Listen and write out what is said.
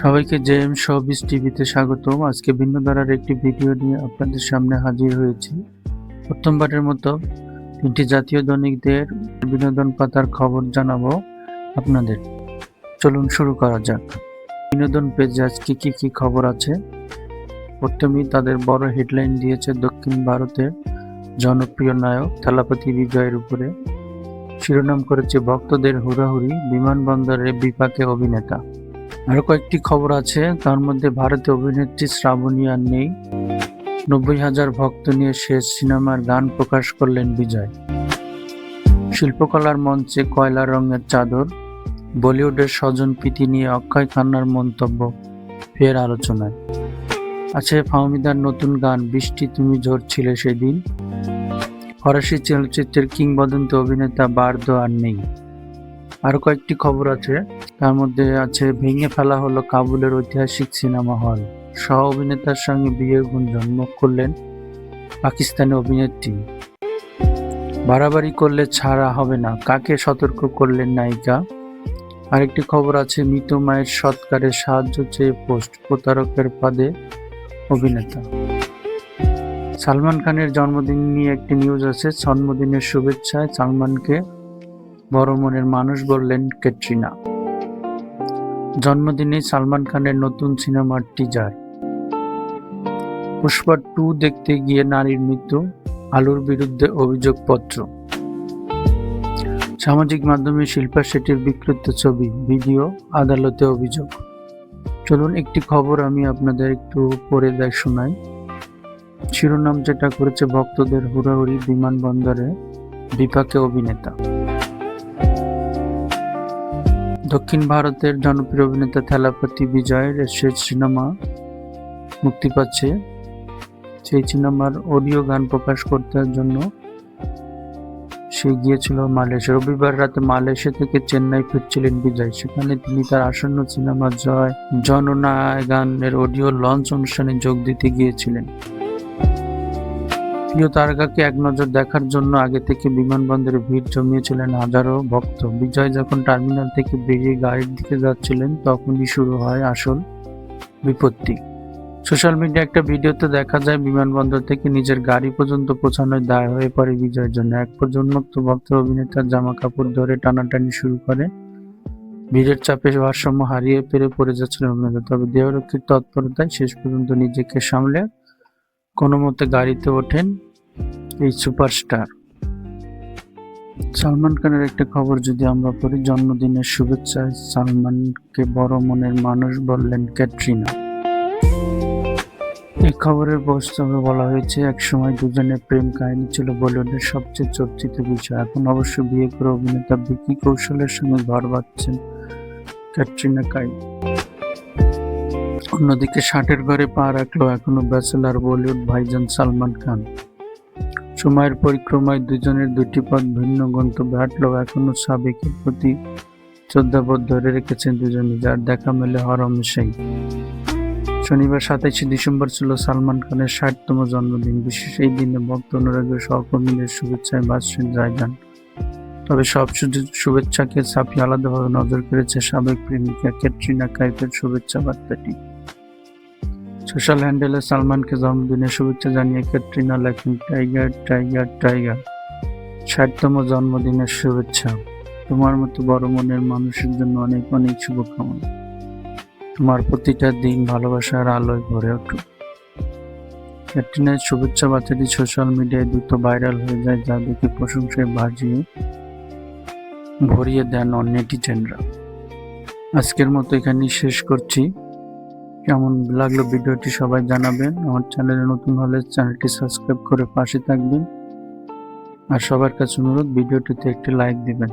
সবাইকে JM showbiz টিভিতে স্বাগতম। আজকে ভিন্ন ধারার একটি ভিডিও নিয়ে আপনাদের সামনে হাজির হয়েছি। প্রথমবারের মতো তিনটি জাতীয় দৈনিকদের বিনোদন পাতার খবর জানাব আপনাদের। চলুন শুরু করা যাক। বিনোদন পেজে আজকে কি কি খবর আছে? প্রথমেই তাদের বড় হেডলাইন দিয়েছে দক্ষিণ ভারতের জনপ্রিয় নায়ক থালাপতি বিজয়ের উপরে। শিরোনাম করেছে ভক্তদের হুড়াহুড়ি বিমানবন্দরে বিপাকে অভিনেতা। আরও কয়েকটি খবর আছে। তার মধ্যে ভারতীয় অভিনেত্রী শ্রাবণী আর নেই। নব্বই হাজার ভক্ত নিয়ে শেষ সিনেমার গান প্রকাশ করলেন বিজয়। শিল্পকলার মঞ্চে কয়লা রঙের চাদর, বলিউডের স্বজন প্রীতি নিয়ে অক্ষয় খান্নার মন্তব্য, ফের আলোচনায়। আছে ফাহমিদার নতুন গান, বৃষ্টি তুমি ঝরছিলে সেদিন ফরাসি চলচ্চিত্রের কিংবদন্তি অভিনেতা বার্দ আর নেই। আরও কয়েকটি খবর আছে। তার মধ্যে আছে, ভেঙে ফেলা হলো কাবুলের ঐতিহাসিক সিনেমা হল। সহ অভিনেতার সঙ্গে বিয়ের গুঞ্জন, মুখ করলেন পাকিস্তানি অভিনেত্রী। বাড়াবাড়ি করলে ছাড়া হবে না, কাকে সতর্ক করলেন নায়িকা? আরেকটি খবর আছে, মৃত মায়ের সৎকারে সাহায্য চেয়ে পোস্ট প্রতারকের পদে অভিনেতা। সালমান খানের জন্মদিন নিয়ে একটি নিউজ আছে জন্মদিনের শুভেচ্ছায় সালমানকে বড় মনের মানুষ বললেন ক্যাটরিনা। জন্মদিনে সালমান খানের নতুন সিনেমার টিজার পুষ্পা টু দেখতে গিয়ে নারীর মৃত্যু, আলুর বিরুদ্ধে অভিযোগপত্র। সামাজিক মাধ্যমে শিল্পা শেঠির বিকৃত ছবি, ভিডিও, আদালতে অভিযোগ। চলুন একটি খবর আমি আপনাদের একটু পড়ে দেয় শোনাই। শিরোনাম যেটা করেছে ভক্তদের হুড়াহুড়ি বিমানবন্দরে বিপাকে অভিনেতা। দক্ষিণ ভারতের জনপ্রিয় অভিনেতা থেলাপতি বিজয়ের শেষ সিনেমা মুক্তি পাচ্ছে। সেই সিনেমার অডিও গান প্রকাশ করতে জন্য সে গিয়েছিল মালয়েশিয়া। রবিবার রাতে মালয়েশিয়া থেকে চেন্নাই ফিরছিলেন বিজয়। সেখানে তিনি তার আসন্ন সিনেমা জয় জননায় গানের অডিও লঞ্চ অনুষ্ঠানে যোগ দিতে গিয়েছিলেন। প্রিয় তারকাকে এক নজর দেখার জন্য আগে থেকে বিমানবন্দরে ভিড় জমিয়েছিলেন হাজারো ভক্ত। বিজয় যখন টার্মিনাল থেকে বেরিয়ে গাড়ির দিকে যাচ্ছিলেন, তখনই শুরু হয় আসল বিপত্তি। সোশ্যাল মিডিয়া একটা ভিডিওতে দেখা যায়, বিমানবন্দর থেকে নিজের গাড়ি পর্যন্ত পৌঁছানোর দায় হয়ে পড়ে বিজয়ের জন্য। এক পর্যন্ত ভক্ত অভিনেতার জামা কাপড় ধরে টানাটানি শুরু করে। ভিড়ের চাপে ভারসাম্য হারিয়ে পেরে পড়ে যাচ্ছিলেন অভিনেতা। তবে দেহরক্ষীর তৎপরতায় শেষ পর্যন্ত নিজেকে সামলে কোনো মতে গাড়িতে ওঠেন এই সুপারস্টার। সালমান খানের একটা খবর যদি আমরা পড়ি, জন্মদিনের শুভেচ্ছায় সালমানকে বড় মনের মানুষ বললেন ক্যাটরিনা। এই খবরের প্রস্তাবে বলা হয়েছে, একসময় দুজনের প্রেম কাহিনী ছিল বলিউডের সবচেয়ে চর্চিত বিষয়। এখন অবশ্য বিয়ে করে অভিনেতা ভিকি কৌশলের সঙ্গে ঘর বাঁধছেন ক্যাটরিনা কাই অন্যদিকে ষাটের ঘরে পা রাখল এখনও ব্যাচেলার বলিউড ভাইজান সালমান খান। সময়ের পরিক্রমায় দুজনের দুটি পথ ভিন্ন গন্তব্যে হাঁটলেও এখনও সাবেকের প্রতি শ্রদ্ধাবোধ ধরে রেখেছেন দুজনে, যার দেখা মেলে হরম হরমেশাই শনিবার সাতাইশে ডিসেম্বর ছিল সালমান খানের ষাটতম জন্মদিন। বিশেষ এই দিনে ভক্ত অনুরাগী ও সহকর্মীদের শুভেচ্ছায় বাঁচছেন জায়গান তবে সব শুভেচ্ছাকে ছাপিয়ে আলাদাভাবে নজর কেড়েছে সাবেক প্রেমিকা ক্যাটরিনা কাইফের শুভেচ্ছা বার্তাটি সোশ্যাল হ্যান্ডেলে সালমানকে জন্মদিনের শুভেচ্ছা জানিয়ে ক্যাটরিনা লেখেন টাইগার টাইগার টাইগার ষাটতম জন্মদিনের শুভেচ্ছা তোমার মতো বড় মনের মানুষের জন্য অনেক অনেক শুভকামনা। তোমার প্রতিটা দিন ভালোবাসার আলোয় ভরে উঠুক ক্যাটরিনার শুভেচ্ছা বার্তাটি সোশ্যাল মিডিয়ায় দ্রুত ভাইরাল হয়ে যায়, যা দেখে প্রশংসায় বাজিয়ে ভরিয়ে দেন নেটিজেনরা আজকের মতো এখানেই শেষ করছি। কেমন লাগল ভিডিওটি সবাই জানাবেন। আমার চ্যানেলে নতুন হলে চ্যানেলটি সাবস্ক্রাইব করে পাশে থাকবেন। আর সবার কাছে অনুরোধ, ভিডিওটিতে একটি লাইক দিবেন।